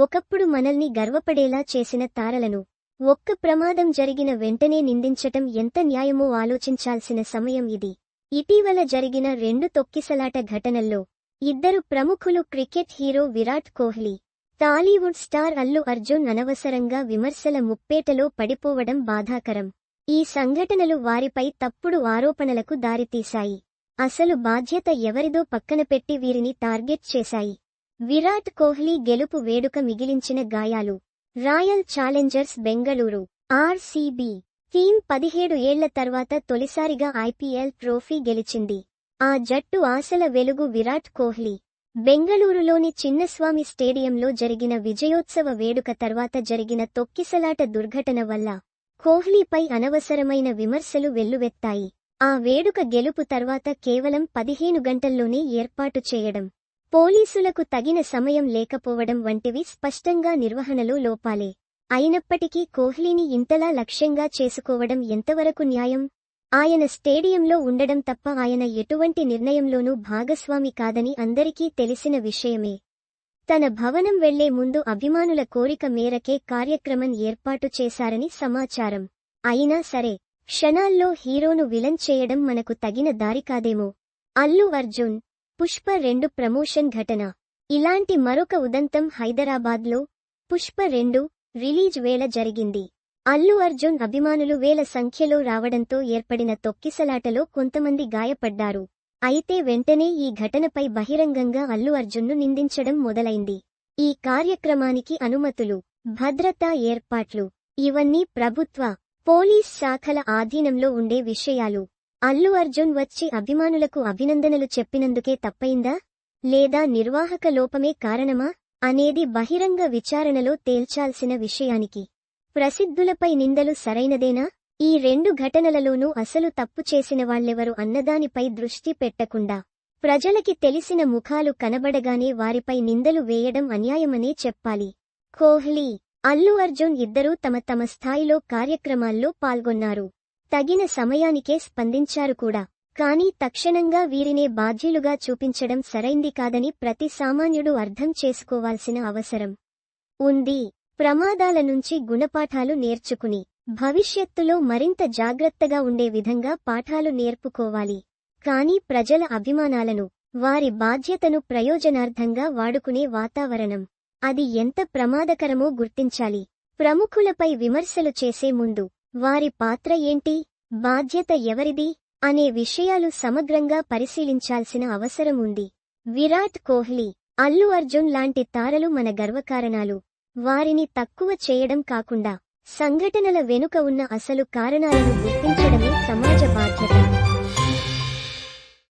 ఒకప్పుడు మనల్ని గర్వపడేలా చేసిన తారలను ఒక్క ప్రమాదం జరిగిన వెంటనే నిందించటం ఎంత న్యాయమో ఆలోచించాల్సిన సమయం ఇది. ఇటీవల జరిగిన రెండు తొక్కిసలాట ఘటనల్లో ఇద్దరు ప్రముఖులు cricket hero Virat Kohli Tollywood star Allu Arjun అనవసరంగా విమర్శల ముప్పేటలో పడిపోవడం బాధాకరం. ఈ సంఘటనలు వారిపై తప్పుడు ఆరోపణలకు దారితీశాయి. అసలు బాధ్యత ఎవరిదో పక్కన పెట్టి వీరిని టార్గెట్ చేశాయి. విరాట్ కోహ్లీ గెలుపు వేడుక మిగిలించిన గాయాలు. Royal Challengers Bengaluru RCB. Team పదిహేడు ఏళ్ళ తర్వాత తొలిసారిగా ఐపీఎల్ ట్రోఫీ గెలిచింది. ఆ జట్టు ఆశల వెలుగు విరాట్ కోహ్లీ. బెంగళూరులోని చిన్నస్వామి స్టేడియంలో జరిగిన విజయోత్సవ వేడుక తర్వాత జరిగిన తొక్కిసలాట దుర్ఘటన వల్ల కోహ్లీపై అనవసరమైన విమర్శలు వెల్లువెత్తాయి. ఆ వేడుక గెలుపు తర్వాత కేవలం పదిహేను గంటల్లోనే ఏర్పాటు చేయడం పోలీసులకు తగిన సమయం లేకపోవడం వంటివి స్పష్టంగా నిర్వహణలో లోపాలే. అయినప్పటికీ కోహ్లీని ఇంతలా లక్ష్యంగా చేసుకోవడం ఎంతవరకు న్యాయం? ఆయన స్టేడియంలో ఉండడం తప్ప ఆయన ఎటువంటి నిర్ణయంలోనూ భాగస్వామి కాదని అందరికీ తెలిసిన విషయమే. తన భవనం వెళ్ళే ముందు అభిమానుల కోరిక మేరకే కార్యక్రమం ఏర్పాటు చేశారని సమాచారం. అయినా సరే క్షణాల్లో హీరోను విలన్ చేయడం మనకు తగిన దారి కాదేమో? అల్లు అర్జున్ పుష్ప రెండు ప్రమోషన్ ఘటన. ఇలాంటి మరొక ఉదంతం హైదరాబాద్లో పుష్ప రెండు రిలీజ్ వేళ జరిగింది. అల్లు అర్జున్ అభిమానులు వేల సంఖ్యలో రావడంతో ఏర్పడిన తొక్కిసలాటలో కొంతమంది గాయపడ్డారు. అయితే వెంటనే ఈ ఘటనపై బహిరంగంగా అల్లు అర్జున్ను నిందించడం మొదలైంది. ఈ కార్యక్రమానికి అనుమతులు భద్రతా ఏర్పాట్లు ఇవన్నీ ప్రభుత్వ పోలీస్ శాఖల ఆధీనంలో ఉండే విషయాలు. అల్లు అర్జున్ వచ్చి అభిమానులకు అభినందనలు చెప్పినందుకే తప్పయిందా లేదా నిర్వాహక లోపమే కారణమా? అనేది బహిరంగ విచారణలో తేల్చాల్సిన విషయానికి. ప్రసిద్ధులపై నిందలు సరైనదేనా? ఈ రెండు ఘటనలలోనూ అసలు తప్పు చేసిన వాళ్ళెవరు అన్నదానిపై దృష్టి పెట్టకుండా ప్రజలకి తెలిసిన ముఖాలు కనబడగానే వారిపై నిందలు వేయడం అన్యాయమనే చెప్పాలి. కోహ్లీ అల్లు అర్జున్ ఇద్దరూ తమ తమ స్థాయిలో కార్యక్రమాల్లో పాల్గొన్నారు. తగిన సమయానికే స్పందించారు కూడా. కానీ తక్షణంగా వీరినే బాధ్యులుగా చూపించడం సరైంది కాదని ప్రతి సామాన్యుడు అర్థం చేసుకోవాల్సిన అవసరం ఉంది. ప్రమాదాల నుంచి గుణపాఠాలు నేర్చుకుని భవిష్యత్తులో మరింత జాగ్రత్తగా ఉండే విధంగా పాఠాలు నేర్పుకోవాలి. కానీ ప్రజల అభిమానాలను వారి బాధ్యతను ప్రయోజనార్థంగా వాడుకునే వాతావరణం. అది ఎంత ప్రమాదకరమో గుర్తించాలి. ప్రముఖులపై విమర్శలు చేసే ముందు వారి పాత్ర ఏంటి? బాధ్యత ఎవరిది? అనే విషయాలు సమగ్రంగా పరిశీలించాల్సిన అవసరం ఉంది. విరాట్ కోహ్లీ అల్లు అర్జున్ లాంటి తారలు మన గర్వకారణాలు. వారిని తక్కువ చేయడం కాకుండా సంఘటనల వెనుక ఉన్న అసలు కారణాలను గుర్తించడమే సమాజ బాధ్యత.